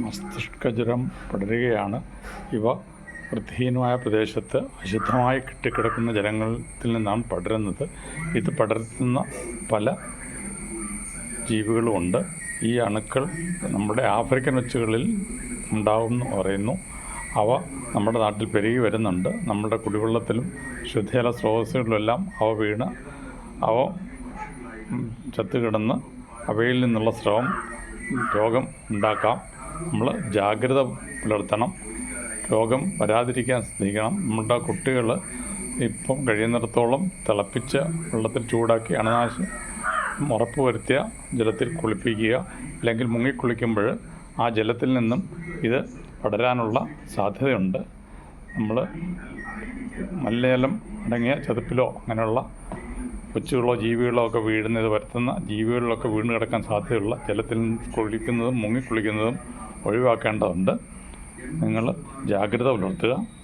മസ്തിഷ്കജ്വരം പടരുകയാണ്. ഇവ വൃത്തിഹീനമായ പ്രദേശത്ത് അശുദ്ധമായി കെട്ടിക്കിടക്കുന്ന ജലങ്ങളിൽ നിന്നാണ് പടരുന്നത്. ഇത് പടർത്തുന്ന പല ജീവികളുമുണ്ട് ഈ അണുക്കൾ നമ്മുടെ ആഫ്രിക്കൻ വെച്ചുകളിൽ ഉണ്ടാവുമെന്ന് പറയുന്നു. അവ നമ്മുടെ നാട്ടിൽ പെരുകി വരുന്നുണ്ട്. നമ്മുടെ കുടിവെള്ളത്തിലും ശുദ്ധജല സ്രോതസ്സുകളിലെല്ലാം അവ വീണ് അവ ചത്തുകിടന്ന് അവയിൽ നിന്നുള്ള സ്രവം രോഗം ഉണ്ടാക്കാം. നമ്മൾ ജാഗ്രത പുലർത്തണം. രോഗം വരാതിരിക്കാൻ ശ്രദ്ധിക്കണം. നമ്മുടെ കുട്ടികൾ ഇപ്പം കഴിയുന്നിടത്തോളം തിളപ്പിച്ച വെള്ളത്തിൽ ചൂടാക്കി അണുനാശം ഉറപ്പ് വരുത്തിയ ജലത്തിൽ കുളിപ്പിക്കുക അല്ലെങ്കിൽ മുങ്ങിക്കുളിക്കുമ്പോൾ ആ ജലത്തിൽ നിന്നും ഇത് പടരാനുള്ള സാധ്യതയുണ്ട്. നമ്മൾ മലിനജലം അടങ്ങിയ ചതുപ്പിലോ അങ്ങനെയുള്ള കൊച്ചുകളോ ജീവികളോ ഒക്കെ വീഴുന്നത് വരുത്തുന്ന ജീവികളിലൊക്കെ വീണ് കിടക്കാൻ സാധ്യതയുള്ള ജലത്തിൽ കുളിക്കുന്നതും മുങ്ങിക്കുളിക്കുന്നതും ഒഴിവാക്കേണ്ടതുണ്ട്. നിങ്ങൾ ജാഗ്രത പുലർത്തുക.